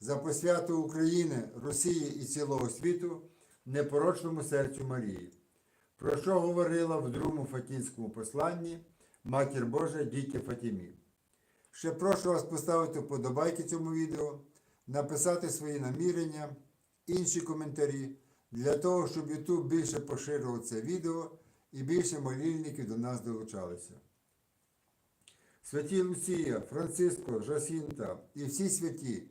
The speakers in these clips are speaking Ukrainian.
за посвяту України, Росії і цілого світу непорочному серцю Марії, про що говорила в другому Фатінському посланні Матір Божа діті Фатімі. Ще прошу вас поставити вподобайки цьому відео, написати свої намірення, інші коментарі, для того, щоб YouTube більше поширював це відео і більше молільників до нас долучалися. Святі Лусія, Франциско, Жасінта і всі святі,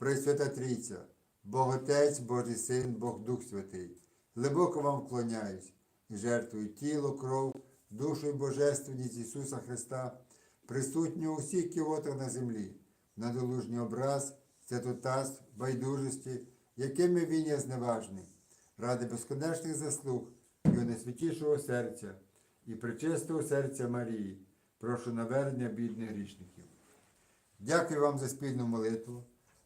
Пресвята Трійця, Бог Отець, Божий Син, Бог Дух Святий, глибоко вам вклоняюсь. І жертвую тіло, кров, душу і божественність Ісуса Христа, присутню у всіх ківотах на землі, на долужній образ, святотатств, байдужості, якими він є зневажний, ради безконечних заслуг Його найсвятішого серця і причистого серця Марії, прошу навернення бідних грішників. Дякую вам за спільну молитву.